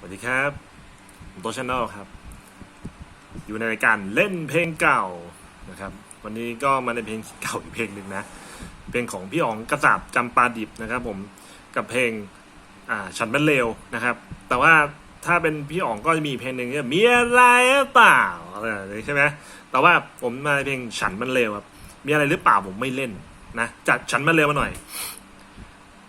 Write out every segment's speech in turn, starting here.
สวัสดีครับผมโตชแนลครับ อยู่ในรายการเล่นเพลงเก่านะครับ วันนี้ก็มาในเพลงเก่าอีกเพลงหนึ่งนะ เพลงของพี่อ๋องกระสับจำปาดิบนะครับ ผมกับเพลงอ่าฉันเป็นเลวนะครับ แต่ว่าถ้าเป็นพี่อ๋องก็จะมีเพลงหนึ่งเนี่ยมีอะไรหรือเปล่าอะไรอย่างนี้ใช่ไหมแต่ว่าผมมาในเพลงฉันมันเลวครับมีอะไรหรือเปล่าผมไม่เล่นนะจัดฉันมันเลวมาหน่อย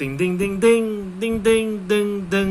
ติงติงติงติงติงติงติงติง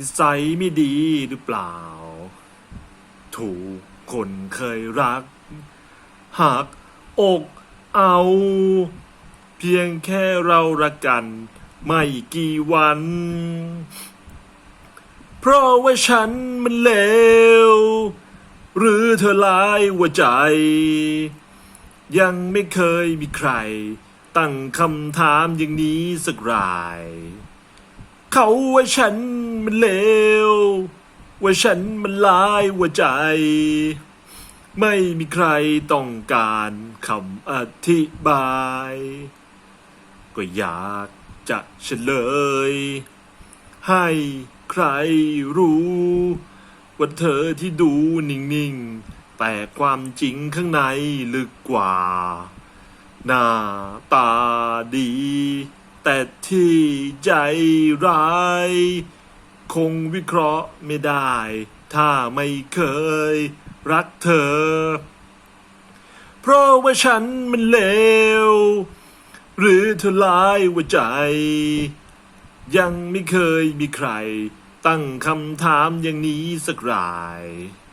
นิสัยไม่ดีหรือเปล่า ถูกคนเคยรัก หักอกเอา เพียงแค่เรารักกัน ไม่กี่วัน เพราะว่าฉันมันเลว หรือเธอลายหัวใจ ยังไม่เคยมีใคร ตั้งคำถามอย่างนี้สักราย เขาว่าฉันมันเลว ว่าฉันมันลายหัวใจ ไม่มีใครต้องการคำอธิบาย ก็อยากจะเฉลย ให้ใครรู้ ว่าเธอที่ดูนิ่ง ๆ แต่ความจริงข้างในลึกกว่า หน้าตาดี แต่ที่ใจร้าย คงวิเคราะห์ไม่ได้ ถ้าไม่เคยรักเธอ เพราะว่าฉันมันเลว หรือเธอร้ายว่าใจ ยังไม่เคยมีใคร ตั้งคำถามอย่างนี้สักราย